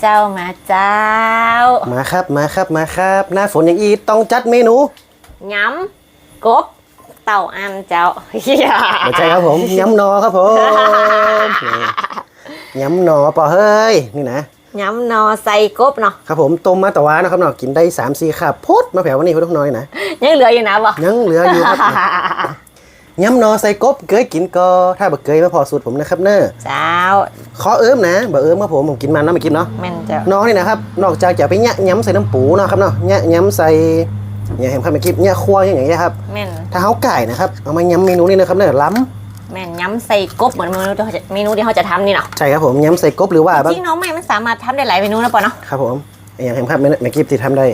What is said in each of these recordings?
เจ้ามาเจ้ามาครับมาครับมาครับ หน้าฝนอย่างอีต้องจัดเมนูย้ำกบเต่าอันเจ้าเฮียไม่ใช่ครับผมย้ำหนอครับผมนี่ย้ำหนอปอเฮ้ยนี่นะย้ำนอใส่กบเนาะครับผมต้มมาแต่ว่านะครับเนาะกินได้3ามสี่ขาบพดมาแผ่ววันนี้คุณทุกน้อยนะยังเหลืออยู่นะบอกยังเหลืออยู่ครับ ย้ำหนอใส่กบเกยกินก็ถ้าบ่เกยมาพอสูตรผมนะครับเน้อเจ้าขอเอิ้มนะบ่เอิ้มมาผมผมกินมันเนาะไม่กินเนาะแม่นเจ้าน้องนี่นะครับนอกจากจะไปแยะย้ำใส่น้ำปูเนาะครับเนาะแยะย้ำใส่เนี่ยเห็นครับเมื่อกี้แยะคั่วอย่างเงี้ยครับแม่นถ้าเขาไก่นะครับเอามาย้ำเมนูนี้นะครับเนี่ยล้แม่นย้ำใส่กบเหมือนเมนูที่เขาจะเมนูที่เขาจะทำนี่เนาะำใช่ครับผมย้ำใส่กบหรือว่าบางจริงน้องใหม่มันสามารถทำได้หลายเมนูนะปอเนาะครับผมอย่างเห็นครับเมื่อกี้ที่ทำได้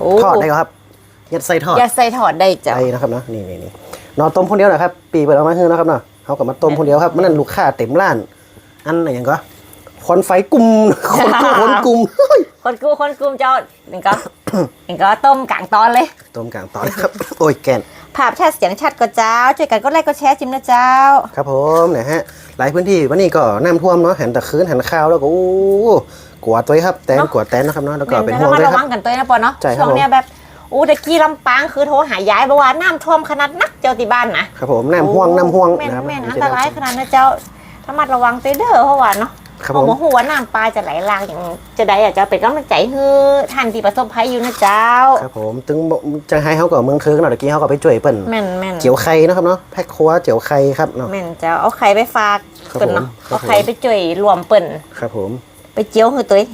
โอ้ทอดได้ครับ ยัดใส่ทอดอย่าใส่ถอดได้เจ้าใช่นะครับเนาะนี่นี่นี่นอนต้มคนเดียวนะครับ ปีเปิดเอามาให้นะครับเนาะเขากับมาต้มคนเดียวครับมันนั่นลูกค้าเต็มร้าน อันไหนอย่างก็ควันไฟกลุ่มคนกู้คนกลุ่มคนกูคนกูเจ้าเองก็ เองก็ต้มกลางตอนเลย ต้มกลางตอนครับ โอ้ยแกน ภาพชัดเสียงชัดก็เจ้า ช่วยกันก็ไลค์ก็แชร์จิมนะเจ้า ครับผมนะฮะหลายพื้นที่วันนี้ก็น้ำท่วมเนาะหันตะคืนหันข้าวแล้วก็โอ้กวาดตัวครับแตนเนาะกวาดแตนนะครับเนาะแล้วก็เป็นแม่ห่วงระด้วยมัดคระรัวับ งกันตัวนะปอเนาะใช่ครับช่วงเนี้ยแบบ อู้ตะกี้ลำปางคือโทรหายายบอกว่าน้ำท่วมขนาดนักเจ้าที่บ้านนะครับผมน้ำห่วงน้ำห่วงแม่นนะครับแม่นอันตรายขนาดนั้นเจ้าระมัดระวังตัวเด้อเพราะว่าเนาะครับเพราะผมว่าหัวาน้ำปลาจะไหลหลากอย่างจะได้อะเจ้าเป็นกำลังใจให้ท่านที่ประสบภัยอยู่นะเจ้า ครับผมถึงบอกจะให้เขากับเมืองเคิงเนาะตะกี้เขาก็ไปช่วยเปิ้นแม่นแม่นเจียวไข่นะครับเนาะแพ็คครัวเจียวไข่ครับเนาะแม่นเจ้าเอาไข่ไปฝากครับเปิ่นเนาะผมครับเอาไข่ไปจ่วยรวมเปิ่นครับผม ไปเจียวคือตัวเอง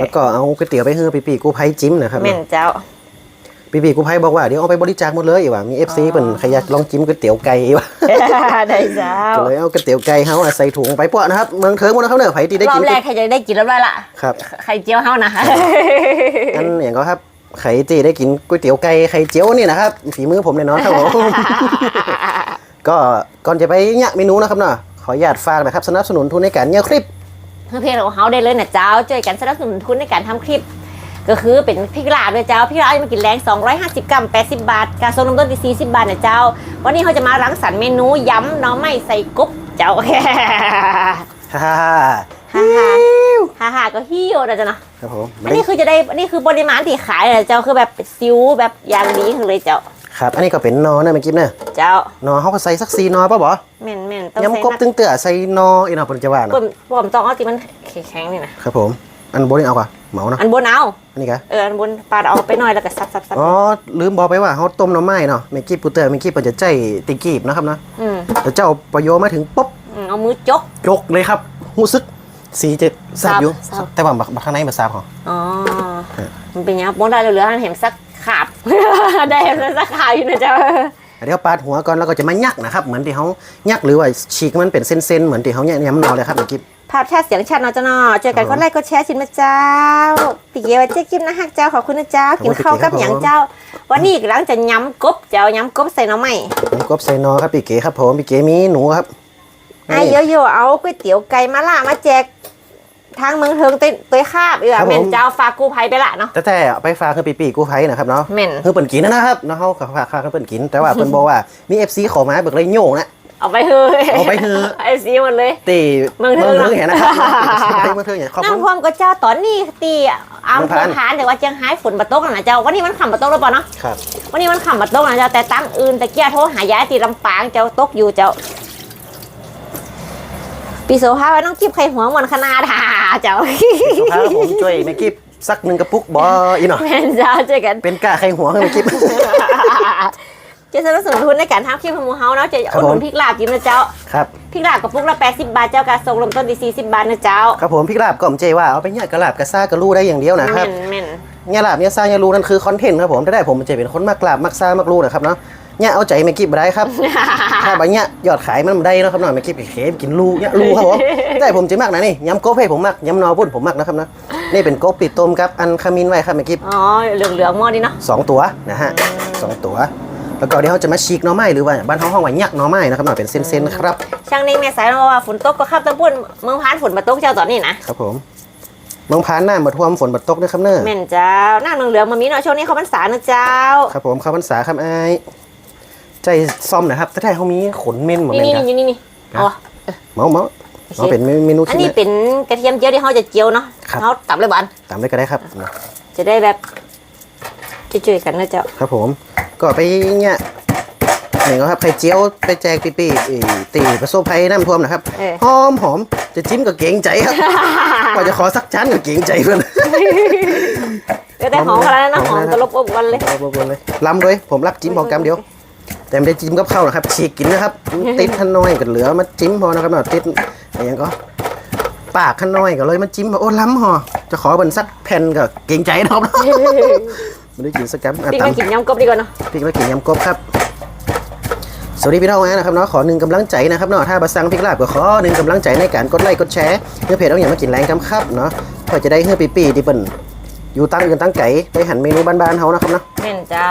แล้วก็เอาก๋วยเตี๋ยวไปให้ปีปีกู้ภัยจิ้มนะครับแม่นเจ้า ปีปีกู้ภัยบอกว่าเดี๋ยวเอาไปบริจาคหมดเลยอีกว่ามี FC อ๋อเปิ้นใครอยากลองจิ้มก๋วยเตี๋ยวไก่อีกว่าได้เจ้าก็เลยเอาก๋วยเตี๋ยวไก่เฮาอะใส่ถุงไปปะนะครับเมืองเคิงหมดนะครับเนี่ยไผที่ได้รอกิบนแรกใครจะได้กินแล้วละครับไข่เจียวเฮานะอันอย่างก็ครับไข่จีได้กินก๋วยเตี๋ยวไก่ไข่เจียวนี่นะครับฝีมือผมเลยเนาะครับผมก็ก่อนจะไปเนี่ยเมนูนะครับเนาะขออนุญาตฝากนะครับสนับสนุนทุนในการเนี่ยคลิปเพื่อเพจของเฮาได้เลยนะเจ้าช่วยกันสนับสนุนทุนในการทำคลิป ก็คือเป็นพริกลาบด้วยเจ้าพริกลาบมากินแรง 250 กรัม 80 บาทการส่งน้ำต้นที่40 บาทนะเจ้า วันนี้เขาจะมารังสรรค์เมนูยำหน้อไม่ใส่กบเจ้าฮ่าฮ่าฮ่าฮ่าฮ่าฮ่าก็ฮิโยนะเจ้าเนาะครับผมอันนี้คือจะได้อันนี้คือปริมาณที่ขายนะเจ้าคือแบบซิวแบบอย่างดีคือเลยเจ้าครับ อันนี้ก็เป็นนอนะเมื่อกี้เนี่ยเจ้านอเขาก็ใส่สักซีนอป่ะบอแม่นแม่นต้องยำกบตึงเตื่อใส่นออีกเนาะผมจะว่าผเนาะมผมต้องเอาที่มันแข็งๆนี่นะครับผม อันบนนี่เอาก่ะ เหมาเนาะอันบนเอาอันนี้กะเอออันบนปาดเอาไปหน่อยแล้วก็ซับซับซับอ๋อลืมบอกไปว่าเขาต้มหน้ำไม้เนาะเมื่อกี้ปูเตอร์เมื่อกี้เปิดจะใจติกีบนะครับเนาะอืมแต่เจ้าประโยชน์มาถึงปุ๊บอืมเอามือจกยกเลยครับหูซึกสีจะแซ่บอยู่แซ่บแต่ว่าบักบักข้างในมันแซ่บเหรออ๋อฮะมันเป็นยังไงบนได้เหลือๆเห็นสักขาบได้เห็นสักขาบอยู่นะเจ้า เดี๋ยวปาดหัวก่อนแล้วก็จะมายักนะครับ เหมือนที่เขายักหรือว่าฉีกมันเป็นเส้นๆเหมือนที่เขาเนี่ยย้ำนอเลยครับเมื่อกี้ภาพแชทเสียงแชทเนาะเจ้าเนาะเจอกันครับก็ไลค์ก็แชร์ชิมนะเจ้าปีเกียวเจ๊กิมนะฮักเจ้าขอบคุณนะเจ้าขอบคุกิณนข้าวกับพี่เก๋ครับหยังผมเจ้า วันนี้กำลังจะย้ำกบเจ้าย้ำกบใส่หน้ำใหม่ผมกบใส่นอครับพี่เก๋ครับผมพี่เก๋มีหนูครับไอ้โยโย่เอาก๋วยเตี๋ยวไก่มาล่ามาแจก ทางเมืองเทิงเต้นตัวคาบอีกครัอะบผมแม่นเจ้าฝากกู้ภัยไปละเนาะ แต่แต่เอาไปฝากคือปีปีกู้ภัยนะครับเนาะแม่น คือเปิ่นกินนะครับเนาะเขาฝากฝากคือเปิ่นกิน แต่ว่าเปิ่นบอกว่ามี FC ขอมาเบิกเลยโย่งนะ เอาไปเฮ้ยเอาไปเถอะ ไอซีหมดเลย ตีเมืองเทิงเมืองเทิง เห็นนะครับเมืองเทิงเห็นขอบคุณ น้ำท่วมก็เจ้าตอนนี้ตีอามเมืองพพานผานแต่ว่าเจียงไฮ้ฝนบะตกนะเจ้าวันนี้มันขำบะตกแล้วเปล่าเนาะครับ วันนี้มันขำบะตกนะเจ้าแต่ตั้งอื่นแต่เกี้ยโทรหายายตีลำปางเจ้าตกอยู่เจ้า ปีโซฮาว่าน้องจิบไข่หัวหมอนขนาดหาเจ้าสุภาพผมช่วยแม่กิฟสักหนึ่งกระปุกบออีหน่อย แม่นเจ้าเจอกัน เป็นกล้าใครหัวให้แม่กิฟจะสนับสนุนทุนในการทำคลิปของหมูเฮาเนาะจะครับอุดหนุผมนพริกลาบกินนะเจ้าครับ พริกลาบกับปุกละ80 บาทเจ้าการส่งลมต้นที่40บาทนะเจ้าครับผมพี่ลาบก็ผมเจว่าเอาไปเนี่ยกระลาบกระซ่ากระลู่ได้อย่างเดียวนะครับแม่นแม่น เนี่ยลาบเนี่ยซ่าเนี่ยลู่นั่นคือคอนเทนต์ครับผมถ้าได้ผมจะเป็นคนมากลาบมักซ่ามักลู่นะครับเนาะ เนี่ยเอาใจแม่กิฟบ่ได้ครับ ถ้าใบเนี่ยยอดขายมันบ่ได้เนาะครับเนาะแม่กิฟไปเขไปกินลู่เนี่ยลู่ครับผมได้ผมจะมากนะนี่ยำโก๊ให้ผมมากยำนอพุ่นผมมากนะครับนะนี่เป็นโก๊ปิดต้มครับอันขมิ้นไว้ครับแม่กิฟอ๋อเหลืองๆหม้อดีเนาะสองตัวนะฮะสองตัว แล้วก็เดี๋ยวเขาจะมาฉีกหน่อไม้หรือว่าบ้านเขาห้องว่ายักหน่อไม้นะครับหน่อยเป็นเส้นๆครับช่างนิ่งแม่สายเราว่าฝนตกก็ขับตะปุ่นเมืองพานฝนมาตกเจ้าตอนนี้นะครับผมเมืองพานหน้ามาท่วมฝนบัดตกนะครับเนอะแม่นเจ้าหน้าเมืองเหลืองมามีเนาะช่วงนี้เขาพรรษานะเจ้า ครับผมข้าวพรรษาครับไอ้าย ใจซ่อมหนะครับแต่ถ้าเขามีขนเม่นเหมือนนี่กันนี่ครับนี่นี่นี่อ๋อ เมาเมาโอเคอ๋อเป็นเมนูอันชิ้นนี้นะ เป็นกระเทียมเจียวที่เขาจะเจียวเนาะครับ เขาตับเลยบอลตามได้ก็ได้ครับเนาะจะได้แบบช่วยๆกันนะเจ้า ครับผมก็ไปเนี่ยนี่ก็ครับไข่เจียวไปแจกปีปีๆอีตีประสบภัยน้ำท่วมนะครับเออ หอมหอมจะจิ้มก็เกรงใจครับกว่าจะขอสักจานก็เกรงใจเพื่อนเดี๋ยวได้หอมกันแล้วนะหอมตลบอบอวนเลยเลยล้ำด้วยผมรับจิ้มพอกำเดียว แต่ไม่ได้จิ้มกับข้าวนะครับฉีกกินนะครับ ติดขันน้อยกันเหลือมาจิ้มพอนะครับเนาะติดอะไรอย่างก็ปากขันน้อยก็เลยมาจิ้มมาโอ้ล้ำหอจะขอเป็นสักแผ่นก็เกรงใจนะครับไม่ได้กินสักกั๊บอะพี่ตำมากินยำกบดีกว่าเนาะพริกแล้วกินยำกบครับสวัสดีพี่น้องนะครับเนาะขอหนึ่งกำลังใจนะครับเนาะถ้าบะซังพริกลาบก็ขอหนึ่งกำลังใจในการกดไลค์กดแชร์เพื่อเพจต้องอย่างมากินแรงกำครับเนาะเพื่อจะได้เฮือปีปีๆที่เป็นอยู่ตั้งกันตั้งไก่ไปหันเมนูบ้านๆเขานะครับเนาะแม่นเจ้า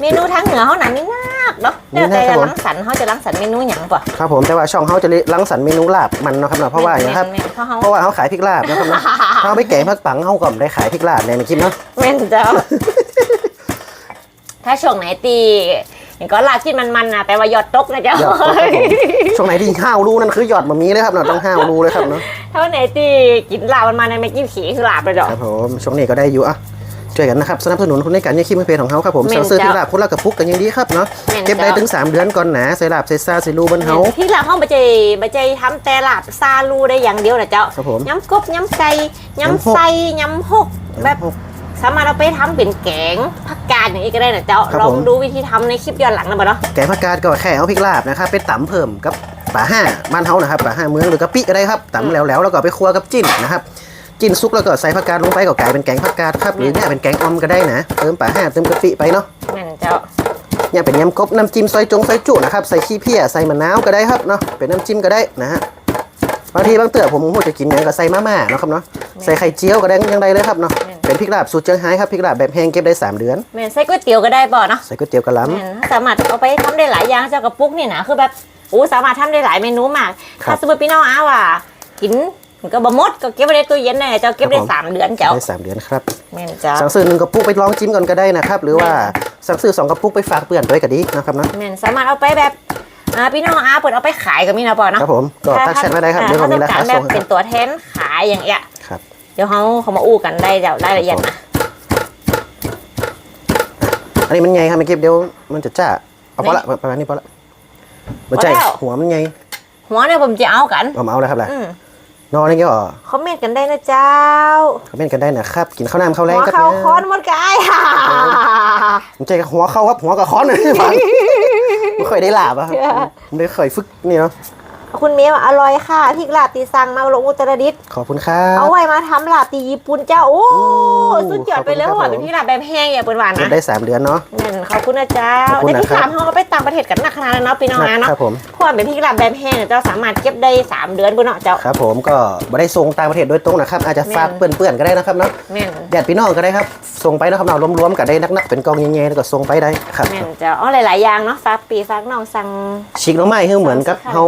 เมนูทางเหนือเขาหนังนี่นักเนาะนี่แต่นะครัจะบผมรังสรรค์เขาจะรังสรรค์เมนูหยังป่ะครับผมแต่ว่าช่องเขาจะรังสรรค์เมนูลาบมันเนาะครับเนาะเพราะว่าอย่างครับแม่นๆเพราะเขาเพราะว่าเขาขายพริกลาบนะครับเนาะถ้าเขาไม่แกงผักปังเขาก็ไม่ได้ขายพริกลาบในในคลิปเนาะแม่นเจ้าถ้าช่วงไหนตีอย่างก็ลาบกินมันๆนะแปลว่าหยอดตกนะเจ้ายอดครับผมช่วงไหนที่ห้าวรูนั่นคือหยอดมามีเลยครับเนาะต้องห้าวรูเลยครับเนาะถ้าวันไหนตีกินลาบมันๆนะไม่กินขี้คือลาบเลยเจ้าครับผมช่วงนี้ก็ได้อยู่อะ ช่วยกันนะครับสนับสนุนคนในการยังคิดไม่เพจของเขาครับผมแม่นเสื้อจ้ะที่ลาบคนละกับพุกกันยังดีครับเนาะแม่นเก็บได้จ้ะถึง 3 เดือนก่อนหนาใส่ลาบใส่ซาใส่รูบนเฮา ที่ลาบห้องบะเจบะเจทำแต่ลาบซาลูได้อย่างเดียวนะเจ้าครับผมยำกบยำไก่ยำหกยำไส้ยำหกแบบ สามารถเอาไปทำเป็นแกงผักกาดอย่างนี้ก็ได้นะเจ้าครับลองผม ดูวิธีทำในคลิปย้อนหลังนะบ่เนาะ แกงผักกาดก็แค่เอาพริกลาบนะครับไปตำเพิ่มกับป่าห้าบ้านเฮานะครับป่าห้าเมืองหรือกะปิก็ได้ครับตำแล้วๆแล้วก็ไปคั่วกับจิ้นนะครับ จิ้นซุกแล้วก็ใส่ผักกาดลงไปก็กลายเป็นแกงผักกาดครับหรือเนี่ยเป็นแกงออมก็ได้นะ เติมป่าห้าเติมกะปิไปเนาะแม่นเจ้าเนี่ยเป็นยำกบน้ำจิ้มซอยจงซอยจุนะครับใส่ขี้เพี้ยใส่มะนาวก็ได้ครับเนาะเป็นน้ำจิ้มก็ได้นะฮะบางทีบางเตือผมหูจะกินเนี่ยก็ใส่มาม่าเนาะครับเนาะใส่ไข่เจียวก็ได้ยังได้เลยครับเนาะเป็นพริกลาบสูตรเชียงไฮ้ครับพริกลาบแบบแห้งเก็บได้สามเดือนแม่นใส่ก๋วยเตี๋ยวก็ได้บ่เนาะใส่ก๋วยเตี๋ยวกะหล่ำแม่นสามารถเอาไปทำได้หลายอย่างเจ้ากระปุกนี่นะคือแบบโอ้สามารถทำได้หลายเมนูมากครับถ้าสมมติพี่น้องอ้าว่ากิน มันก็บ่หมดก็เก็บไว้ในตู้เย็นแน่เจ้าเก็บได้ครับผมสามเดือนเจ้าได้สามเดือนครับแม่นเจ้าสั่งซื้อหนึ่งกระปุกไปลองจิ้มก่อนก็ได้นะครับ หรือว่าสั่งซื้อสองกระปุกไปฝากเพื่อนด้วยก็ดีนะครับเนาะแม่นสามารถเอาไปแบบอ่าพี่น้องอาเปิดเอาไปขายก็มีนะปอเนาะครับผมก็ทักแชทมาได้ครับอ่เดี๋ยวผมมีราถ้คาต้องกแบส่บงเป็นตัวแทนขายอย่างเงี้ยครับเดี๋ยวเขาเขามาอู้กันได้เดี๋ยวรายละเอียดนะอันนี้มันไงครับเมื่อกี้เดี๋ยวมันจะจ้าเอาพอละประมาณนี้พอละมันใจหัวมันไงหัวเนี่ยผมจะเอากันผมเอาแล้วครับแหละอืม นอนนี่ก็คอมเมนต์กันได้นะเจ้าคอมเมนต์กันได้นะครับ กินข้าวน้ำข้าวแรหังวครับเขานะคอนหมดกายค่ะมันใจกับหัวเข้าครับหัวกับค้อนเลยฟังไม่เคยได้หลาบอะครับไม่เคยฝึกนี่เนาะ คุณเมย์ว่าอร่อยค่ะพริกลาบตีซังมาลงอุตรดิตถ์ขอบคุณครับ เอาไว้มาทำลาบตีญี่ปุ่นเจ้าโอ้โอ้สุดยอดไปเลยขอบคุณครับ ว่าเป็นพริกลาบแบบแห้งอย่าเปิดหวานเก็บนะได้สามเดือนเนาะ นั่นขอบคุณนะเจ้าขอบคุณแต่นะที่ครับ สามเขาก็ไปต่างประเทศกันหนักขนาดนั้นเนาะพี่น้องนะเนาะครับผม เพราะว่าเป็นพริกลาบแบบแห้งเนี่ยเจ้าสามารถเก็บได้สามเดือนปุ่นเนาะเจ้า ครับผมก็ไม่ได้ส่งต่างประเทศโดยตรงนะครับ อาจจะฝากแม่นเปื่อนๆก็ได้นะครับเนาะแม่นแดดพี่น้องก็ได้ครับ ส่งไปนะครับเรารวมๆกันได้นักๆเป็นกองเงี้ยๆแล้วก็ส่งไปได้ครับ แม่นเจ้าอ๋อหลายๆอย่างเนาะฝากปีฝากน้องสั่งฉีกลงไม้คือเหมือนกับเขา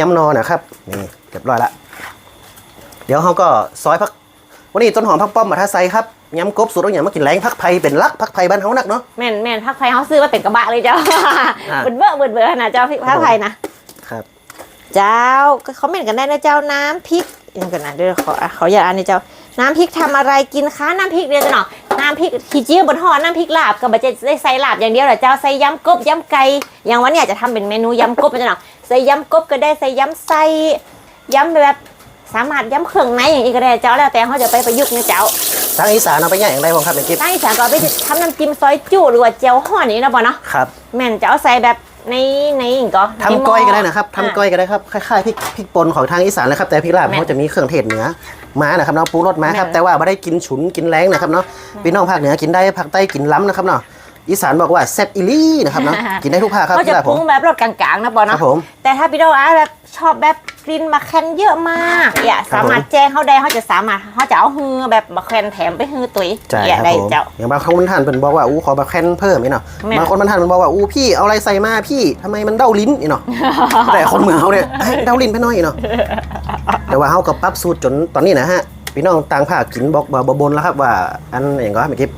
ยำนอนะครับนี่เรียบร้อยละเดี๋ยวเขาก็ซอยพักวันนี้ต้นหอมพักป้อมมาท่าไซครับยำกบสูตรต้องอย่างมากินแรงพักไผ่เป็นลักพักไผ่บ้านเขานักเนาะแม่นแม่นพักไฟเขาซื้อมาเป็นกระบะเลยเจ้าอะเบิดเบ้อเบิดเบ้อนะเจ้าพริกพักไฟนะครับ เจ้าก็คอมเมนต์กันได้นะเจ้าน้ำพริกยังกันนะเดี๋ยวขอขออย่าตอ่านนะเจ้าน้ำพริกทำอะไรกินคะน้ำพริกเรียนจะหน่อน้ำพริกขี้เจี๊ยบบนห่อน้ำพริกลาบกับบะเจได้ใส่ลาบอย่างเดียวเหรอเจ้าใส่ยำกบยำไก่อย่างวันเนี้ยจะทำเป็นเมนูยำกบจะหน่อ ใส่ยำกบก็ได้ใส่ยำไส้ยำแบบสามารถยำเครื่องในอย่างนี้ก็ได้เจ้าแล้วแต่เขาจะไปประยุกต์นะเจ้าทางอีสานเอาไปย่างอย่างไรบ้างครับเมื่อกี้ใต้อีสานก็เอาไปทำน้ำจิ้มซอยจุหรือว่าเจียวห่อนี้นะบอเนาะครับแม่นจะเอาใส่แบบในในอีกก็ในหม้ทำก้อยก็ได้นะครับทำก้อยก็ได้ครับคล้ายๆพริกพริกป่นของทางอีสานเลยครับแต่พริกลาบแม่นเขาจะมีเครื่องเทศเหนือมานะครับเนาะปรุงรสมาครับแม่นแต่ว่าไม่ได้กินฉุนกินแรงนะครับเนาะพี่น้องภาคเหนือกินได้ภาคใต้กินล้ำนะครับเนาะ อีสานบอกว่าแซ่บอีหลี่นะครับเนาะกินได้ทุกภาคครับเขาพริจะกลาบปผรุมงแบบรสกลางๆนะบอคเนาะรับผมแต่ถ้าพี่โดอาแบบชอบแบบกลิ่นมะแคนเยอะมากอย่าครับสามารถแจ้งเขาได้เขาจะสามารถเขาจะเอาฮือแบบมะแคนแถมไปฮือตุ๋ยใช่อย่าครับได้ผมเจ้าอย่างบางคนมันทานเป็นบอกว่าอู้ขอแบบแคนเพิ่มนี่เนาะแม่นบางคนมันทานมันบอกว่าอู้พี่เอาอะไรใส่มาพี่ทำไมมันเด้าลิ้นนี่เนาะแต่คนเมืองเขาเนี่ยเอ้ยเด้าลิ้นไปหน่อยเนาะแต่ว่าเขาก็ปรับสูตรจนตอนนี้นะฮะพี่น้องต่างภาคกินบอกบ่บ่บนแล้วครับว่าอันอย่างก็เมื่อกี้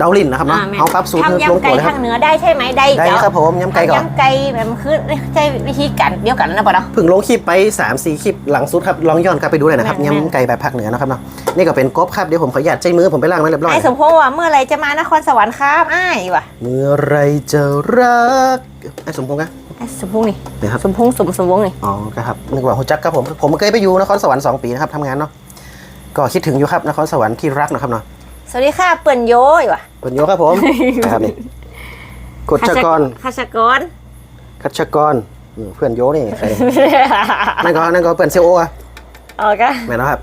เดาลิ้นนะครับเนาะอ่แม่นเอาปรับสูตรทำลงยำตัไก่วเลยครัทาบงเหนือได้ใช่ไหมได้ได้เจ้าครับผมยำไก่ก่อนยำไก่แบบคือใช้วิธีการเดียวกันนะปะเนาะ เพิ่งลงคลิปไป3 4คลิปหลังสุดครับลองย้อนกลับไปดูเลยนะครับแม่นยำไก่แบบภาคเหนือนะครับเนาะนี่ก็เป็นกบครับเดี๋ยวผมขออนุญาตใจมือผมไปล้างมาเรียบร้อยไอ้สมพงษ์ว่าเมื่อไรจะมานครสวรรค์ครับอ้ายว่ะเมื่อไรจะรักไอ้สมพงษ์ครับไอ้สมพงษ์นี่เนี่ยครับ สมพงษ์สมสมวงษ์นี่ อ๋อครับนึกว่าหัวจักครับผม ผมเคยไปอยู่นครสวรรค์2ปีนะครับทำงานเนาะ ก็คิดถึงอยู่ครับนครสวรรค์ที่รักนะครับเนาะ สวัสดีค่ะเปิ่นโย้ยว่ะเป็นโยครับผม นะครับนี่กฎชกรขชกรคัชกรอืมเพื่อนโยนี่ใครนั่นก็นั่นก็เพื่อนเซโออะโอเคแม่นนะครับ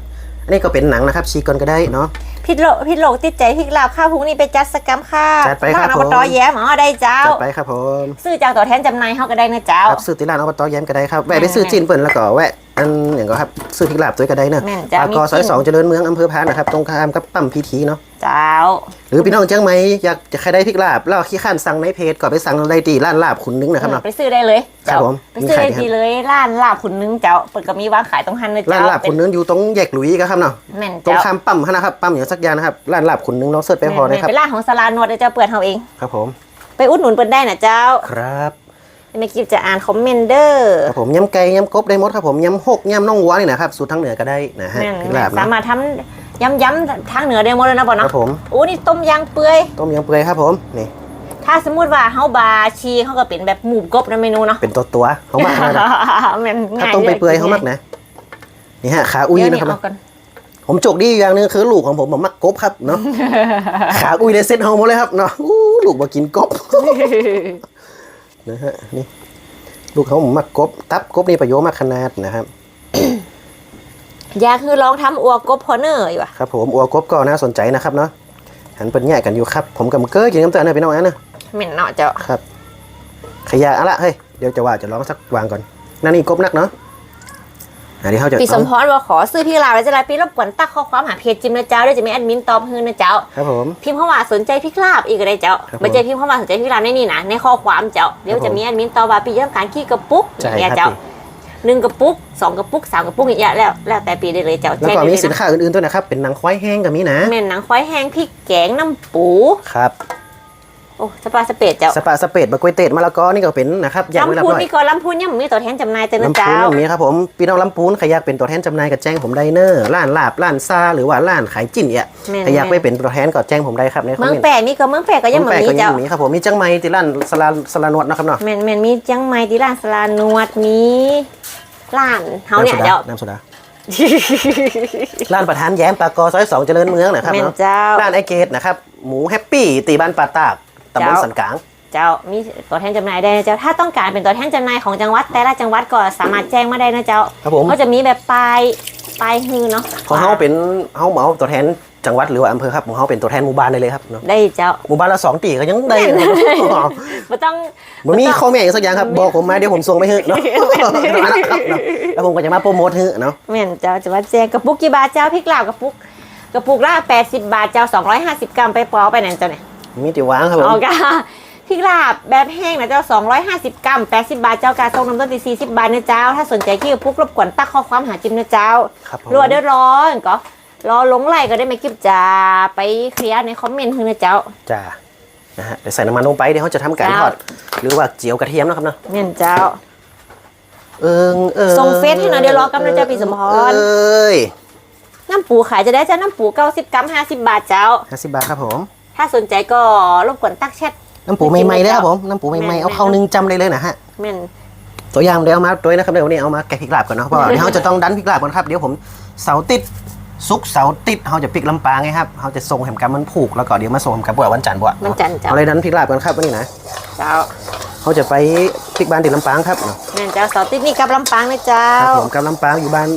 อันนี้ก็เป็นหนังนะครับชีกรก็ได้เนาะพิษโลกพิษโลกติดใจพริกลาบข้าวพุงนี่ไปจัดสกรรมค่ะจัดไปครับานอบผมตแย้มอ๋อได้เจ้าจัดไปครับผมซื้อจากตัวแทนจำหน่ายเฮาก็ได้นะเจ้าครับซื้อติลานอบตแย้มก็ได้ครับแวะไปซื้อจีนเปิ่นแล้วก็แวะ อันอย่างก็ครับซื้อพริกลาบตัวก็ได้เนอะแม่นจ้ะปากกอมีซอยจีนสองเจริญเมืองอำเภอพานนะครับตรงข้ามกับปั๊มพีทีเนาะเจ้า หรือพี่น้องเจียงใหม่อยากจะใครได้พริกลาบแล้วขี้ข้านสั่งในเพจก็ไปสั่งได้ที่ร้านลาบขุนนึงนะครับเนาะ ไปซื้อได้เลยครับเจ้าผมไปซื้อมีขายได้ไหมครับดีเลยร้านลาบขุนนึงเจ้าเปิดก็มีวางขายตรงหันเลยร้านเจ้าลาบขุนนึงอยู่ตรงแยกหลุยส์ครับเนาะแม่นตรงเจ้าข้ามปั๊มนะครับปั๊มอย่างสักอย่างนะครับร้านลาบขุนนึงลองเสิร์ชไปพอแม่นะนครับเป็นร้านของสลานวดเดี๋ยวเจ้าเปิดเฮาเอง ครับผมไปอุดหนุนเปิดได้นะเจ้า ครับ ไม่กิบจะอ่านคอมเมนต์เด้อครับผมยำไก่ยำกบได้หมดครับผมยำหกยำน่องวัวนี่นะครับสูตรทางเหนือก็ได้นะฮะแม่นพริกลาบสานะมารถทำย้ำๆทางเหนือได้หมดเลยนะบ่คเนาะรับผมอู้นี่ต้มยางเปื่อยต้มยำเปื่อยครับผมนี่ถ้าสมมุติว่าเฮาบาชีเขาก็เป็นแบบหมูกบนะเมนูเนาะเป็นตัวตัวๆเขามักนะแม่นถ้าง่ายต้มไปเปื่อยเขามักนะนี่ฮะขาอุ้ยเดี๋ยวนะครับเอากันผมโจกดีอยู่อย่างหนึงคือลูกของผมผมมักกบครับเนาะขาอุ้ยเลยเซ็ตเฮาหมดเลยครับเนาะอู้ลูกมากินกบ นะฮะนี่ลูกเขาผมมักกบ ตับกบนี่ประโยชน์มากขนาดนะครับอยากคือลองทำอัวกบพอเนอร์อยู่ว่ะครับผมอัวกบก็น่าสนใจนะครับเนาะหันเป็นแย่กันอยู่ครับ ผมกับเกยกินน้ำตาลนะพี่น้องนะเหม็นเนาะเจ้าครับ ขยะอะละเฮ้ยเดี๋ยวจะว่าจะลองสักวางก่อนนั่นนี่กบนักเนาะ อันนี้เขาจะพี่สมพรว่าขอซื้อพี่ลาวไว้จะไรพี่รบกวนตักข้อความหาเพจจิมนะเจ้าเดี๋ยวจะมีแอดมินตอบฮือนะเจ้า ครับผม พิมพ์เข้ามาสนใจพริกลาบอีกก็ได้เจ้าครับผมไม่ใช่พิมพ์เข้ามาสนใจพริกลาบในนี่นะในข้อความเจ้า เดี๋ยวครับผมจะมีแอดมินตอบว่าพี่ต้องการขี้กระปุกใช่เนี่ยครับเจ้าพี่หนึ่งกระปุกสองกระปุกสามกระปุกอย่างเงี้ยแล้วแล้วแต่ปีได้เลยเจ้าแล้วแจ้งก็ได้มีเลยสินนะค้าอื่นๆด้วยนะครับเป็นหนังควายแห้งกับมีนะแม่นหนังควายแห้งพริกแกงน้ำปูครับ โอ้สปาสเปดเจ้าสปาสเปดบะกวยเตดมะละกอนี่ก็เป็นนะครับแยกไว้ลำแล้วพูนด้วยนี่ก็ลำพูนยังมีตัวแทนจำหน่ายเต็มนะลำพูเจ้านอย่างนี้ครับผมพี่น้องลำพูนใครอยากเป็นตัวแทนจำหน่ายก็แจ้งผมได้เนอร์ร้านลาบร้านซาหรือว่าร้านขายจิ้นเนี่ยแม่นใครอยากไปเป็นตัวแทนก็แจ้งผมได้ครับในคอมเมืองเมนต์แปะมีก็เมืองแปะก็ยังเมืเหมืออนแปะก็มียัเจ้างมีครับผมมีจังไม้ที่ร้านสลาสลานวดนะครับเนาะแม่นแม่นมีจังไม้ที่ร้านสลานวดมีร้านเฮาเนี่ยำโซดเจ้าน้ำโซดาร้านประธานแย้มปากกอซอยสองเจริญเมืองนะครับแม่นเนาะเจ้า ร้านไอเกตนะครับหมูแฮปปี้ตีบ้านป่าตาก ตำบลเจ้าสันกลาง เจ้ามีตัวแทนจำหน่ายได้นะเจ้าถ้าต้องการเป็นตัวแทนจำหน่ายของจังหวัดแต่ละจังหวัดก็สามารถแจ้งมาได้นะเจ้าครับผม ก็จะมีแบบปลายปลายฮือเนาะของเขาเป็นเขาเหมาตัวแทนจังหวัดหรือว่าอำเภอครับของเขาเป็นตัวแทนหมู่บ้านได้เลยครับเนาะได้เจ้าหมู่บ้านละสองตีก็ยังได้เลยครับไม่ต้องมันมีข้อแม้อย่างสักอย่างครับบอกผมมาเดี๋ยวผมส่งไปให้เนาะนะครับเนาะแล้วผมก็จะมาโปรโมทให้เนาะแม่นเจ้าจะว่าแจ้งกระปุกกี่บาทเจ้าพริกลาวกระปุกกระปุกละ80 บาทเจ้า 250 กรัมไปปอไปนั่นเจ้าเนี่ย มีติวางครับผม เอากะพริกลาบแบบแห้งนะเจ้า 250 กรัม 80 บาท เจ้ากาทรงน้ำต้นตี40 บาทนะเจ้า ถ้าสนใจที่กระปุกรบกวนตักข้อความหาจิมนะเจ้าครับผมรัวเดือดร้อนก็รอลงไหลก็ได้ไม่กิบจะไปเคลียร์ในคอมเมนต์คือนะเจ้า จ้านะฮะเดี๋ยวใส่น้ำมันลงไปเดี๋ยวเขาจะทำการจ้า ทอด หรือว่าเจียวกระเทียมนะครับเนาะเม่นเจ้า เอิงเอิงส่งเฟซให้หน่อยเดี๋ยวรอกำลังจะพี่สมพร เอ้ยน้ำปูขายจะได้เจ้าน้ำปู 90 กรัม 50 บาทเจ้า ห้าสิบบาทครับผม ถ้าสนใจก็รบกวนตักแชท น้ำปูใหม่ๆเลยครับผมน้ำปูใหม่ๆเอาเข้านึ่งจำเลยเลยนะฮะแม่นตัวอย่างเดี๋ยวเอามาตัวนะครับเดี๋ยววันนี้เอามาแกะพริกลาบก่อนเนาะเพราะว่าเดี๋ยวเขาจะต้องดันพริกลาบก่อนครับเดี๋ยวผมเสาร์ติด ซุกร์เสาร์ติดเขาจะพริกลำปางไงครับเขาจะส่งแหมกำมันผูกแล้วก็เดี๋ยวมาส่งแหมกำบัววันจันทร์บัววันจันทร์เจ้าเอาเลยดันพริกลาบก่อนครับวันนี้นะเจ้าเขาจะไปพริกบ้านติดลำปางครับเนาะแม่นเจ้าเสาติดนี่กับลำปางนะเจ้า ครับผมกับลำปางอยู่บ้าน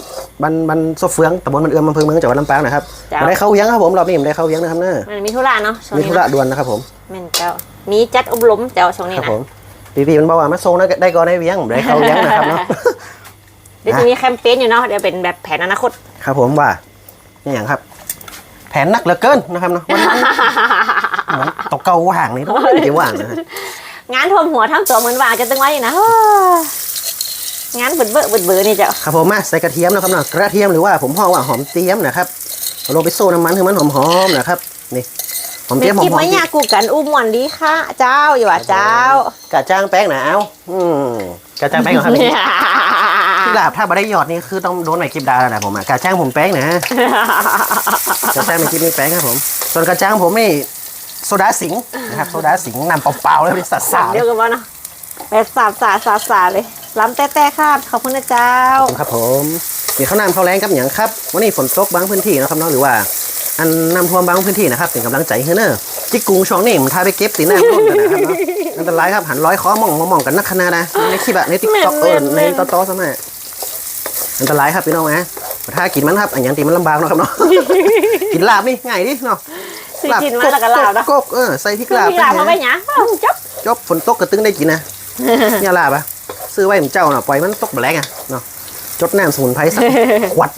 บ้านบ้านโซเฟืองตำบลมันเอื้อมอำเภอเมืองจังหวัดลำปางนะครับจ้าไม่ได้เข้าเวียงครับผมรอบนี้ไม่ได้เข้าเวียงนะครับเนอะมันมีธุระเนาะช่วงมีนี้ธุระเนาะด่วนนะครับผมแม่นเจ้า มีจัดอบรมเจ้าช่วงนี้ครับนะผมปีๆมันบอกว่ามาส่งนะได้ก็ได้เวียงไม่ได้เข้าเวียงนะครับเนาะ เดี๋ยวจะมีแคมเปญอยู่เนาะเดี๋ยวเป็นแบบแผนอนาคต ครับผมว่า นี่อย่างครับ แผนหนักเหลือเกินนะครับเนาะวันนั้นเหมือนตกเกาห่างนี่ต้องไม่ได้ว่างนะฮะงานทวมหัวทำตัวเหมือนว่าจะตึงไว้อยู่นะเฮ้องานเบิดเบิดเบิดเบิดนี่เจ้าครับผมมาใส่กระเทียมนะครับเนาะกระเทียมหรือว่าผมห่อว่าหอมเตียมนะครับเอาลงไปโซ่น้ำมันให้มันหอมๆนะครับนี่ผมเมเตรียมหอกิบมไม่ๆอยากกูกันอุ้มหมอนดีค่ะ เจ้าอย่าว่าเจ้ากะจ้างแป้งหนะเอาอืมกะจ้างแป้งก่อนครับ พี่ลาบถ้าบ่ได้หยอดนี่คือต้องโดนไหมกิบดาแล้วนะผมอะกะจ้างผมแป้งนะกะจ้างไหมกิบนี่แป้งครับผม ส่วนกะจ้างผมนี่โซดาสิงห์นะครับโซดาสิงห์นำเปล่าๆแล้วเป็นสัสาสๆเดียวกันวะเนาะแบบสาบสาสาสาเลยล้ำแต่แต่ค่ะขอบคุณนะเจ้าครับผมมีข้าวน้ำข้าวแรงกับอย่างครับวันนี้ฝนตกบางพื้นที่นะครับเนาะหรือว่า อันน้ำท่วมบางพื้นที่นะครับเป็นกำลังใจให้เนอะจิกกุงช่วงนี้ผมทาไปเก็บตีน้ำร่นกันนะครับเนาะอันตรายครับหันร้อยคอมองมองกันนักขนาดนะในคลิปอะในติ๊กต็อกเออในต่อต่อสมัย อันตรายครับพี่น้องนะถ้ากินมันครับอันอย่างตีมันลำบากเนาะครับเนาะ กินลาบนี่ง่ายดิเนาะสิกินมาแล้วก็ลาบนะกกเออใส่พริกคือลาบพี่ลาบมาไปหยังอ้าวจบจบฝนตกกระตึงได้กินนะเนี่ยลาบอะซื้อไว้ผมเจ้าเนาะปล่อยมันตกแมลงอะเนาะจดน้ำสมุนไพรสักขวด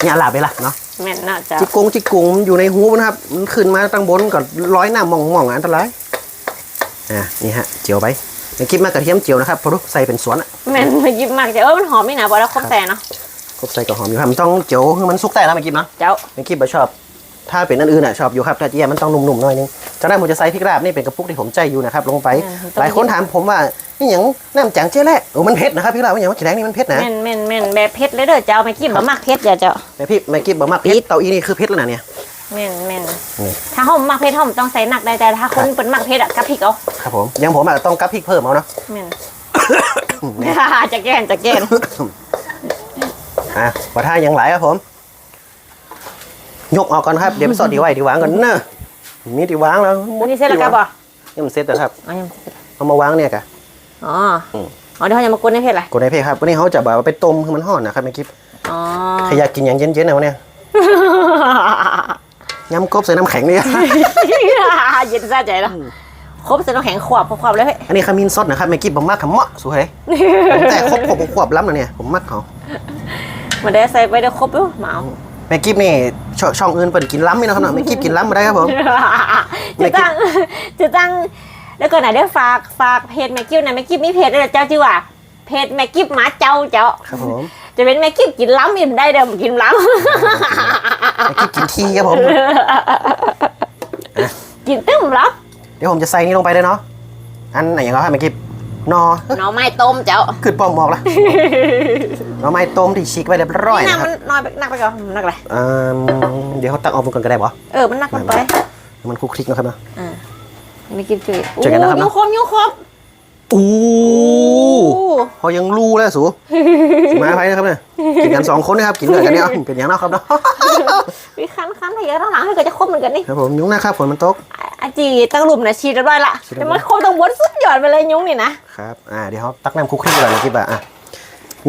เนี่ยลาบไปละเนาะแม่นเนาะเจ้าจิกกงจิกกุงอยู่ในหูมันครับมันขึ้นมาตั้งบนก็ร้อยหน้ามองมองๆอะอันตรายอะนี่ฮะเจียวไป ในคลิปมากระเทียมเจียวนะครับเพราะใส่เป็นสวนอะแม่นมายิบมากเจ้าเออมันหอมนี่นะบอกแล้วครบแต่เนาะครบใส่กับหอมอยู่ครับมันต้องเจียวให้มันสุกแต่แล้วไม่กินเนาะเจ้าในคลิปอะชอบ ถ้าเป็นอันอื่นอะชอบอยู่ครับแต่เจียมันต้องนุ่มๆหน่อยนึงจากนั้นผมจะใส่พริกลาบนี่เป็นกระปุกที่ผมใจอยู่นะครับลงไปหลายคนถามผมว่านี่หยังน้ำจังเจ๊แหละโอ้มันเผ็ดนะครับพี่ลาบว่าอย่างว่าขี้แดงนี่มันเผ็ดนะ แม่นแม่นแม่นแบบเพชรเลยเด้อเจ้าไม่กินบะมากเพชรเดี๋ยวเจ้าแม่พี่แม่กิ๊บบอกมากเผ็ดเตาอีนี่คือเผ็ดแล้วนะเนี่ย แม่นแม่นนี่ถ้าหอมมากเพชรหอมต้องใส่หนักได้แต่ถ้าคนเป็นมากเพชรอะกับพริกเอาครับผมอยังผมอะต้องกับพริกเพิ่มเอาเนาะ แม่นจะแกนจะแกนอะว่าถ้ายังหลายครับผม ยกออกก่อนครับ เดี๋ยวไปสอดดีไว้ดีวางก่อนเนอะมีดีวางแล้ววันนี้เสร็จแล้วครับบ่นี่มันเสร็จแล้วครับ อ๋อยังเอามาวางเนี่ยกะ อ๋ออืมอ๋อเดี๋ยวเขาจะมากวนในเพชรอะไรกดในเพจครับวันนี้เขาจะแบบว่าไปต้มคือมันห่อนนะครับแม่กิ๊บอ๋อ ใครอยากกินอย่างเย็นๆเอาเนี่ย ยำกบใส่น้ำแข็งเนี่ยเย็นซะใจแล้วครบเสร็จต้องแข็งขวบขวบเลยเฮ้ยอันนี้ขมิ้นสดนะครับแม่กิ๊บผมมักขมะสวยผมแต่ครบผมขวบล้ำนะเนี่ยผมมักเขามันได้ใส่ไปได้ครบอยู่หมาแม่กิ๊บนี่ชช่องอื่นเปิดกินล้ำไม่นะครับเนาะแม่กิ๊บกินล้ำมาได้ครับผมจะตั้งจะตั้งแล้วก็ไหนเดี๋ยวฝากฝากเพจแม็กกิ้วนะแม็กกิ้วมีเพจด้วยนะเจ้าชื่อว่าเพจแม็กกิ้วหมาเจ้าเจ้าครับผม จะเป็นแม็กกิ้วกินล้ำอิ่มได้เดิมกินล้แม่กิ๊บกินทีครับผมำกินตึ้มล้เดี๋ยวผมจะใส่นี่ลงไปเลยเนาะ อันไหนอย่างเงี้ยแม่กิ๊บนอำหน่อไม้ต้มเจ้าขึ้นปอมบอกละหน่อไม้ต้มที่ฉีกไว้เรียบร้อยนี่นะนะครับมันน้อยไปนักไปก่อนนักเลยเอิ่มเดี๋ยวเขาตักออกมาก่อนก็ได้ปะเออมันนักมันไป มันคลุกคลิกนะครับเนาะอ่าไม่กินจุยเจอกันนะครับยูครบยูคร บอู้พอยังรู้แล้วสูสูมาไปนะครับเนี่ยกินกันสองคนนะครับกินด้วยกันเนี่ยเอาเป็นอย่างนั้นครับเนาะมีคันคันอะไรอย่างหลังให้เกิดจะครบเหมือนกันนี่ครับผมยุ้งนะครับฝนมันตกอาจีตั้งหลุมนะชีเรียบร้อยละชีเรียแต่บร้อยมันครบต้องบนสุดยอดไปเลยยุ้งนี่นะครับอ่าเดี๋ยวเขาตักน้ำคลุกคลิกก่อนนะกิ๊บอะอะ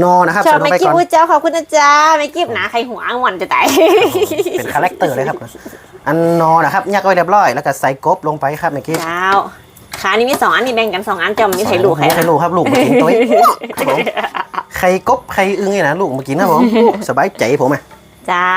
นอนะครับชอบใส่ลงไม่ไปกิบก่อนอุ้ยเจ้าขอบคุณนะจ๊ะไม่กิบหนาใครหัวอ่อนจะตายเป็นคาแรคเตอร์เลยครับ อันนอนะครับยักไว้เรียบร้อยแล้วก็ใส่กบลงไปครับเมื่อกี้เจ้า ขานี่มีสองอันนี่แบ่งกันสองอันเจ้ามันมีใครลูกใครใครลูกครับลูกมากินตัวเองครับผมใครกบใครอึ้งเนี่ยนะลูกมากินครับผมสบายใจผมอะเจ้า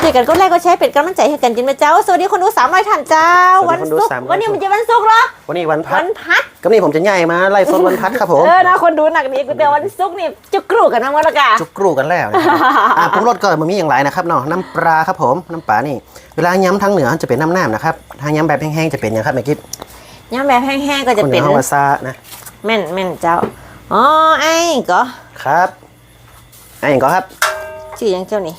เจอกันก็แรกก็ใช้เป็นกำลังใจให้กันจริงไหมเจ้า สวัสดีคนดูสามร้อยท่านเจ้า วันศุกร์วันนี้มันจะวันศุกร์เหรอ วันนี้วันพัวัดนพัด ก็นี่ผมจะใหญ่มาไล่สดวันพัดครับผมเออนะคนดูหนักดีกูเตือนวันศุกร์นี่จะกรูกันทั้งวันละกะ จุกกรูกันแล้วนะครับอ่าปรุงรสก็มันมีอย่างไรนะครับเนาะน้ำปลาครับผมน้ำปลานี่ เวลาย้ำทางเหนือจะเป็นน้ำน้ำนะครับถ้าย้ำแบบแห้งๆจะเป็นอย่างครับเมื่อกี้ ย่างแบบแห้งๆก็คจะนเหนืเป็อนเขาว่าซานะแม่นแม่นเจ้าอ๋อไอ้ก็ครับอันอย่างก็ครับชื่อยังเจ้านี่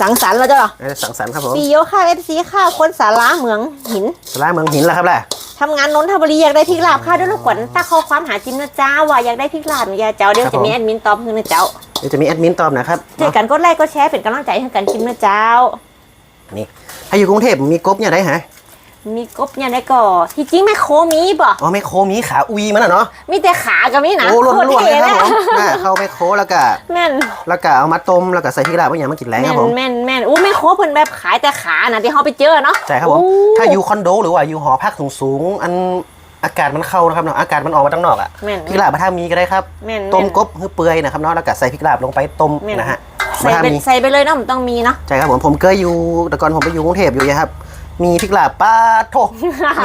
สังสรรค์แล้วเจ้าเหรออันนี้สังสรรค์ครับผมปีโยข้าวเอฟซีข้าวคนสาราเหมืองหินสลาเมืองหินแล้วครับแหละทำงานนนทบุรีอยากได้พริกลาบข้าวด้วยลูกขวัญตาข้อความหาจิมนะเจ้าว่าอยากได้พริกลาบเนี่ยเจ้าเดี๋ยวจะมีแอดมินตอบคือนะเจ้าเดี๋ยวจะมีแอดมินตอบนะครับเจอกันกดไลค์กดแชร์เป็นกำลังใจให้กันจิมนะเจ้านี่ถ้าอยู่กรุงเทพมีกบเนี่ยได้ฮะ มีกบเนี่ยได้ก็ที่จริงแม่โคมีบ่อ๋อไม่โคมีขาอุยมันอะเนาะมีแต่ขากับมีนะโอ้ล้วนโคตรล้วนๆเลยท่ครับผมน่าเข้าไม่โคแล้วก็แม่นแล้วก็เอามาต้มแล้วก็ใส่พริกลาบไว้อย่างมากินแรงแม่ครับนผมแม่นแม่นอู้แม่โคเพิ่นแบบขายแต่ขานะที่เขาไปเจอเนาะใช่ครับผมอู้ถ้าอยู่คอนโดหรือว่าอยู่หอพักสูงๆอันอากาศมันเข้านะครับเนาะอากาศมันออกมาตั้งนอกอะแม่นพริกลาบมาถ้ามีก็ได้ครับแม่นต้มแม่นกบคือเปื่อยนะครับเนาะแล้วก็ใส่พริกลาบลงไปต้มแม่นนะฮะใส่มาไปมีใส่ไปเลยเนาะมันต้องมีเนาะใช่ครับผมผมเคยอยู่แต่ก่อนผมไปอยู่กรุงเทพอยู่นะครับ มีพริกลาบป้าโท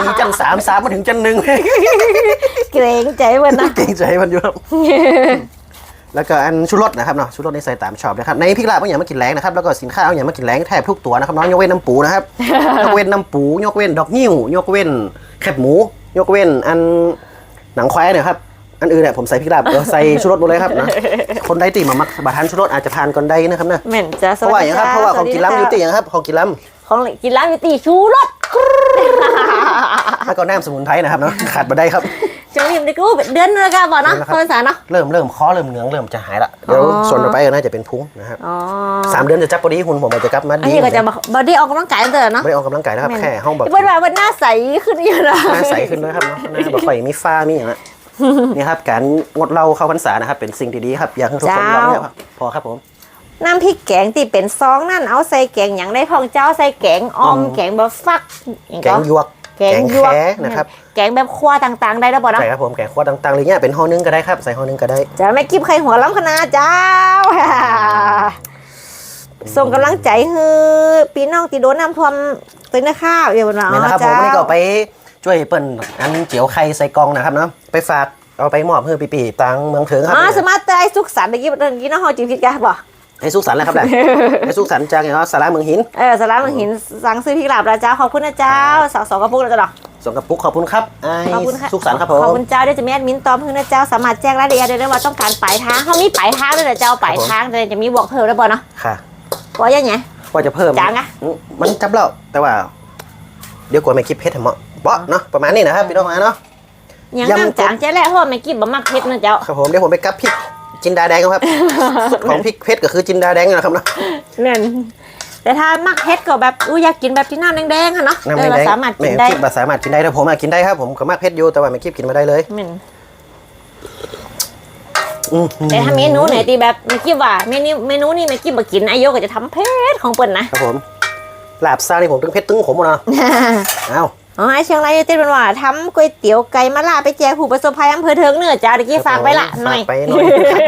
มีจันสามสามมาถึงจันหนึ่งเกรงใจเพิ่นนะเก่งใจมันอยู่ครับแล้วก็อันชูรสนะครับเนาะชูรสในใส่ตามชอบนะครับในพริกลาบเอาอย่างมากินแรงนะครับแล้วก็สินค้าเอาอย่างมากินแรงแทบทุกตัวนะครับเน้องยกเว้นน้ำปูนะครับยกเว้นน้ำปูยกเว้นดอกนิ้วยกเว้นแคบหมู ยกเว้นอันหนังควายเนี่ยครับอันอื่นเนี่ยผมใส่พริกลาบเดี๋ยวใส่ชูรสหมดเลยครับนะคนใดตีมามักบาทานชูรสอาจจะทานก่อนใดนะครับนะแม่นจ้าเพราะว่าอย่างครับเพราะว่าของกินล้ำอยู่ตีอย่างครับของกินล้ ของกินล้ำอยู่ตีชูรสำแล้วก็น้ำสมุนไพรนะครับเนาะขาดมาได้ครับจังนี้มันได้กูเป็นเดือนแล้วกันบ่เนาะเดือนแล้วครับคนภาษาเนาะเริ่มเริ่มคอเริ่มเหนืองเริ่มจะหายละเดี๋ยวอ๋อส่วนต่อไปก็น่าจะเป็นพุงนะครับอ๋อสามเดือนจะจับพอดีหุ่นผมอาจจะกลับมาอันดีนี้ก็จะมาบอดี้ออกกำลังกายตั้งแต่เนาะไม่ได้ออกกำลังกายนะครับแค่ห้องแบบเพิ่นว่าวันหน้าใสขึ้นอยู่นะหน้าใสขึ้นด้วยครับเนาะหน้าแบบไฟมีฟ้ามีอย่างนั้นนี่ครับการงดเหล้าเข้าพรรษานะครับเป็นสิ่งที่ดีครับอยากให้ทุกคนลองเนี่ยครับพอครับผม น้ำพริกแกงที่เป็นซองนั่นเอาใส่แกงอย่างได้พองเจ้าใส่แกงออมอืมแกงแบบฟักอย่างแกงหยวกแกงยวกแค่นะครับแกงแบบคั่วต่างๆ ได้แล้วบ่เนาะใช่ครับผมแกงขวดต่างๆเลยเนี่ยเป็นห่อนึงก็ได้ครับใส่ห่อนึงก็ได้จะไม่กิบใครหัวล้ำขนาดเจ้าส่งกำลังใจให้พี่น้องที่โดนน้ำท่วมตึ้งนะข้าวเดี๋ยวเนาะนี่นะครับผมเจ้าวันนี้ก็ไปช่วยเปิ้นอันเจียวไข่ใส่กล่องนะครับเนาะไปฝากเอาไปมอบเพื่อปีๆตังเมืองถึงครับอ๋อสมาร์ทใจสุขสันต์ตะกี้ตะกี้น้องฮอจิพิดกันบ่ ให้สุขสันต์เลยครับแหละให้สุขสันต์จากอย่างว่าสาระเมืองหินเออสาระมังหินสั่งซื้อพริกลาบแล้วเจ้าขอบคุณนะเจ้าสองสองกระปุกแล้วจ้ะเนาะส่งกระปุกขอบคุณครับไอ้ขอบคุณค่ะสุขสันต์ครับผมขอบคุณเจ้าเดี๋ยวจะมีแอดมินตอมพึ่งนะเจ้าสามารถแจ้งรายละเอียดได้เลยว่าต้องการปลายทางเขามีปลายทางด้วยนะเจ้าปลายทางแต่จะมีบอกเพิ่มได้บ่เนาะค่ะว่าอย่างไงว่าจะเพิ่มจังอะอืมมันจับแล้วแต่ว่า เดี๋ยวกลัวไม่คิดเพชรเหรอเปาะเนาะประมาณนี้นะครับพี่น้องมาเนาะยังยำน้ำจางเจ๊แหละเพราะว่าไม่กินบะมักเผ็ดนะเจ้าครับผมเดี๋ยวผมไปกับพริก จินดาแดงครับสุดของพริกเพชรก็คือจินดาแดงนะครับเนาะเนี่ยแต่ถ้ามักเผ็ดก็แบบอู้อยากกินแบบที่น้ำแดงๆค่ะเนาะน้ำเอแดองสามารถกินแม่ได้คิดว่าสามารถกินได้แต่ผมอะกินได้ครับผมก็มากเพชรอยู่แต่ว่าไม่คิดกินมาได้เลยเหมือนอืมแต่ถ้าเมนูไหนตีแบบไม่กินว่าเมนูเมนูนี่ไม่กินมากินอายุก็จะทำเผ็ดของเปิ้นนะครับผมลาบซ่านี่ผมตึงเพชรตึงขมหมดเนาะเอ้า อ๋อไอเชียงรายเต้นเป็นว่าทำก๋วยเตี๋ยวไก่มะลาไปแจกผู้ประสบภัยอำเภอเทิงเหนือจ้าตะกี้ฝากไปละหน่อยฝากไปหน่อยครับ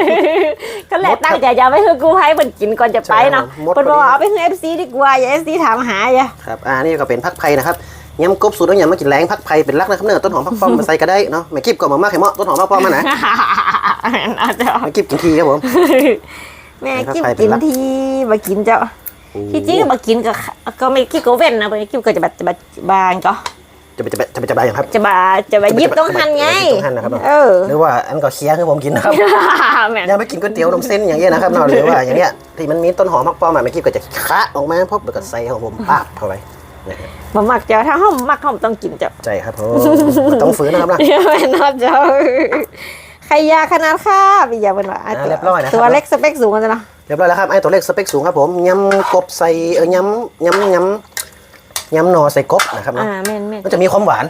ก็แหละตั้งใจจะเอาไปให้กูให้เพิ่นกินก่อนจะไปเนาะใช่ครับหมดเพิ่นบอกพอดีเอาไปให้เอฟซีดีกว่าอย่าเอฟซีถามหาอย่าครับอ่านี่ก็เป็นพักไผ่นะครับยำกบสูตรต้องยำมากินแรงพักไผ่เป็นรักนะครับเนื้อะต้นหอมพักป้อมมาใส่ก็ได้เนาะไม่กิบก็มามากให้เหมาะต้นหอมพักป้อมมานะเอาเจ้าไม่กิบกินทีครับผมแม่ให้กินใครเป็กินนรักทีมากินเจ้าที่จริงก็มากินก็ก็ไม่กินก็เว้นนะไปกินก็จะแบบจะแบบบางก็ จะไปจะไปจะไปจะไปอย่างครับ จะบาจะบายิบต้องหันไงยิบต้องหั่นนะครับเออหรือว่าอันก็เคี้ยวคือผมกินนะครับแม่นอย่าไปกินก๋วยเตี๋ยวนมเส้นอย่างเงี้ยนะครับเนาะหรือว่าอย่างเงี้ยที่มันมีต้นหอมพักป้อมอะไม่กิบก็จะคะออกมาพบแล้วก็ใส่ของผมปาบเข้าไปนะฮะบ่มักเจ้าถ้าห้องมักห้องต้องกินเจ้าใช่ครับผมต้องฝืนนะครับนะแม่นอนเจ้าใครยาขนาดค่ะพี่ยาเป็นว่าอ่าเรียบร้อยนะครับตัวเล็กสเปคสูงกันจ้ะเนาะเรียบร้อยแล้วครับไอ้ตัวเลขสเปคสูงครับผมยำกบใส่เออยำยำยำ ยำหนอใส่กบนะครับอ่าเนาะแม่นแม่นมันจะมีความหวาน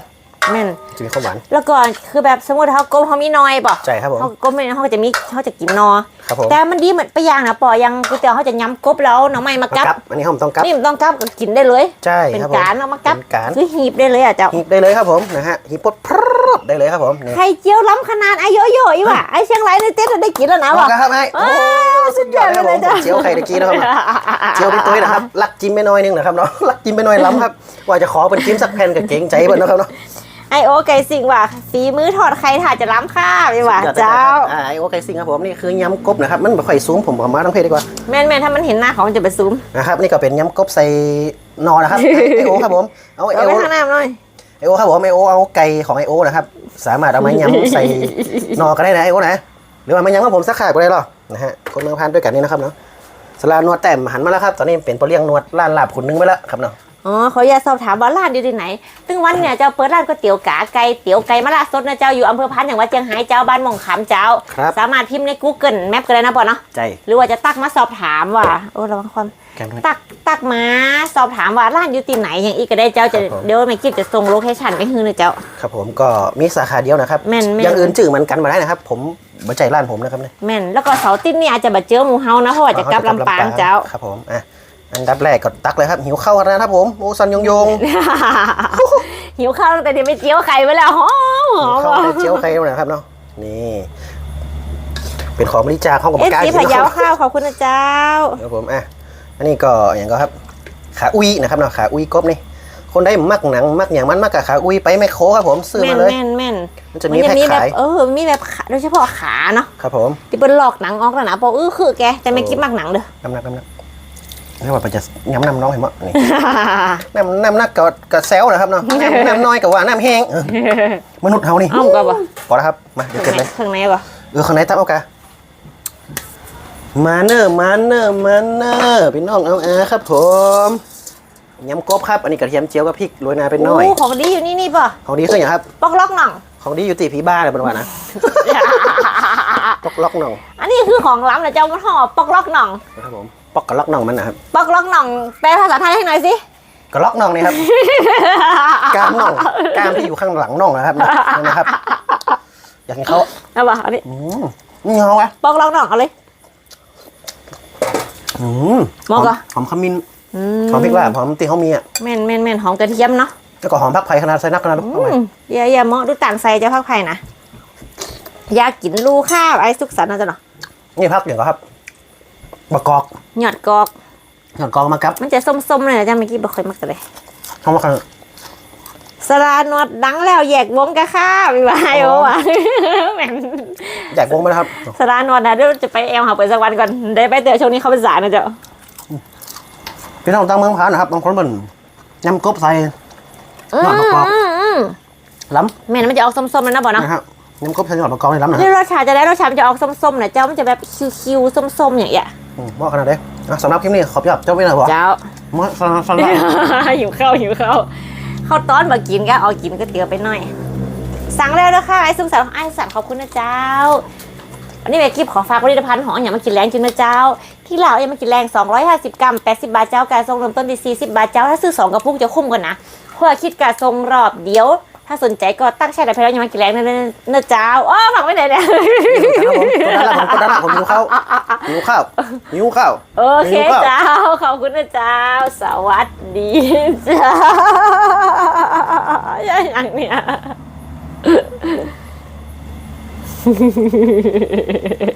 แม่นจะมีความหวาน แล้วก็คือแบบสมมติเขากบเขามีน้อยป่ะใช่ครับผมเขากบไม่เขาก็จะมีเขาจะกินนอครับผมแต่มันดีเหมือนไปอย่างนะปอยังก๋วยเตี๋ยวเขาจะย้ำกบแล้วหน้องไม้มามากับกับอันนี้ผมต้องกับนี่มันต้องกับก็กินได้เลย ใช่เป็นครับผมการเอามากับเป็นการคือหีบได้เลยอะเจ้าหีบได้เลยครับผมนะฮะหีบปดพรด ได้เลยครับผมนี่ไข่เจียวล้ำขนาดไอ้โยโย่อีว่ะไอ้เชียงรายในเต้นได้กินแล้วนะเอาว่ะละครับไอ้โอ้สุดยอดเลยครับผมผมเจียวไข่ตะกี้นะครับเจียวไปตัวนะครับลักจิ้มไปหน่อยนึงนะครับเนาะลักจิ้มไปหน่อยล้ำครับว่าจะขอเป็นจิ้มสักแผ่นกับเก่งใจเบิ่นนะครับเนาะ ไอโอไก่สิงว่ะฝีมือทอดไข่ถ่าจะล้ำข้าวอีว่ะเจ้า อ่าไอโอไก่ซิงครับผมนี่คือยำกบนะครับมันไม่ค่อยซูมผมเอามาทั้งเพศดีกว่าแม่นแม่นถ้ามันเห็นหน้าเขามันจะไปซูมนะครับนี่ก็เป็นยำกบใส่นอนะครับไอโอครับผมเอาไอเอาโอไปข้างหน้าหน่อย ไอโอครับผมไอโอเอาไก่ของไอโอนะครับ สามารถเอามายำใส่นอก็ได้นะไอโอนะหรือว่ามายำกับผมสักขาก็ได้หรอนะฮะคนเมืองพันด้วยกันนี่นะครับเนาะสลานวดแต้มหันมาแล้วครับ ตอนนี้เป็นปลาเลี้ยงนวดล้านลาบขุนนึงไปแล้วครับเนาะ อ๋อเขาอยากสอบถามว่าร้านอยู่ที่ไหนตึงวันเนี่ยเจ้าเปิดร้านก๋วยเตี๋ยวกาไก่เตี๋ยวไก่มะระสดนะเจ้าอยู่อำเภอพันอย่างวัดเจียงไฮ้เจ้าบ้านหม่องขามเจ้า ครับ สามารถพิมพ์ใน Google Map ก็ได้นะปอเนาะใจ หรือว่าจะตักมาสอบถามว่าโอ้ระวังความ แกมด้วย ตักตักมาสอบถามว่าร้านอยู่ที่ไหนอย่างอีกก็ได้เจ้าจะครับผม เดี๋ยวไม่คิดจะส่งโลเคชั่นไปให้นะเจ้า ครับผมก็มีสาขาเดียวนะครับแม่นแม่น อย่างอื่นจื่อมันกันมาได้นะครับ ผมบัใจร้านผมนะครับเนี่ยแม่นแล้วก็เสาร์อาติดนี่อาจจะบัดเจอหมูเฮานะเพราะว่าจะกลับลำปางเจ้า ครับผมอะ อันดับแรกก็ตักเลยครับ หิวข้าวกันนะครับผมโอ้ซันยงยงหิวข้าวตั้งแต่เดี๋ยวไม่เจียวไข่ไปแล้วหอมหอมเข้าไปเจียวไข่แล้วนะครับเนาะนี่เป็นของบริจาคของกับเอฟกล้ารซีกินพะนะคเยารับข้าวขอบคุณนะเจ้าครับผมอะอันนี้ก็อย่างก็ครับ ขาอุ้ยนะครับเนาะขาอุ้ยกบนี่คนได้มักหนังมักอย่างมันมักกับขาอุ้ยไปแมคโครครับผมซื้อแม่มานเลยแม่นแม่นมันจะมีแพ็คแบบขายเออมีแบบขาโดยเฉพาะขาเนาะครับผมที่เป็นหลอกหนังออกแล้วนะบอกเออคือแกแต่ไม่กินมากหนังเด้อน้ำหนักน้ำหนัก นี่ว่ามันจะย้ำน้ำน้องเห็นมั้ยนี่ น้ำน้ำหนักกับกับแซวนะครับเนาะน้ำน้ำน้อยกับว่าน้ำแห้งเออมนุษย์เฮานี่เอ้าก็บ่พอแล้วครับ มาเดี๋ยวเก็บเลยข้างในบ่เออข้างในตั้งเอากะมาเนอร์มาเนอร์มาเนอร์พี่น้องเอาอาครับผมยำกบครับอันนี้กระเทียมเจียวกับพริกโรยหนาเป็นน้อยโของดีอยู่นี่นี่ป่ะของดีคืออย่างครับปอกล็อกหน่องของดีอยู่ตีผีบ้าเลยเป็นว่านะปอกล็อกหน่อง อันนี้คือของล้ำนะเจ้ามันห่อปอกล็อกหน่องนะครับผมปอกกระล็อกหน่องมันนะครับปอกล็อกหน่องแปลภาษาไทยให้หน่อยสิ กระล็อกหน่องนี่ครับ กล้ามหน่องกล้ามที่อยู่ข้างหลังหน่องนะครับนี่นะครับ อยากกินเขาเอาป่ะอันนี้อืมนี่เหรอวะปอกล็อกหน่องเอาเลย อืมมองก่อน หอมขมิ้นอืหอมพริกลาบหอมตีเขามีอะแม่นแม่นแม่นหอมกระเทียมเนาะแล้วก็หอมผักไผ่ขนาดใส่นักขนาดอืเอาไว้มอย่าอย่าเหมาะดูต่างใส่เจ้าพักไผ่นะอยากกินลูข้าวไอ้สุกสันต์นะจ๊ะเนาะนี่พักเดี๋ยวครับ บะกอกหยอดกอก หยอดกอกมาครับมันจะส้มๆเลยนะจ๊ะเมื่อกี้บอกเคยมักจะเลยเขามากันสลานวดดังแล้วแยกวงกะข้าวอีกว่าโอ้ว่ะแม่นแจกวงไปแล้วครับสลานวดนะเดี๋ยวจะไปแอลหาเปิดสักวันก่อนได้ไปเตะช่วงนี้เขาเป็นสายนะเจ้าพี่น้องตั้งเมืองพานนะครับบางคนเป็นยำกบใส่อืมหยอดกอกอืมอืมล้แม่นมันจะออกส้มๆเลยนะบอกำเนาะนะครับยำกบใส่หยอดบะกอกนี่ล้ำนะคนี่รับรสชาติจะได้รสชาติมันจะออกส้มๆนะเจ้ามันจะแบบคิวๆส้มๆอย่างเงี้ยอืม เหมาะขนาดเด้อะสำหรับคลิปนี้ขอบคุณเจ้าไม่หน่อยบ่เจ้าเหมาะสำหรับสำหรับหิวข้าวหิวข้าวข้าวต้อนมากินก็เอากินก็เตี๋ยวไปหน่อย สั่งแล้วนะคะไอ้สุขสันต์ไอ้สันต์ขอบคุณนะเจ้าวันนี้แม่กิฟขอฝากผลิตภัณฑ์ของอย่ามากินแรงจริงนะเจ้า ที่เราอย่ามากินแรง 250 กรัม 80 บาทเจ้าการทรงเริ่มต้นที่40 บาทเจ้า ถ้าซื้อ 2 กระปุกจะคุ้มกันนะเพราะว่าคิดการทรงรอบเดียว ถ้าสนใจก็ตั้งแช่แต่เพลอย่ามากินแรงนะนะเจ้าอ้อฝากไว้ไหนเนี่ยครับผมกดดันละผมกดดันละผมหิวข้าวหิวข้าวหิวข้าวโอเคจ้าวเจ้าขอบคุณนะเจ้า สวัสดีเจ้าอย่างเนี้ย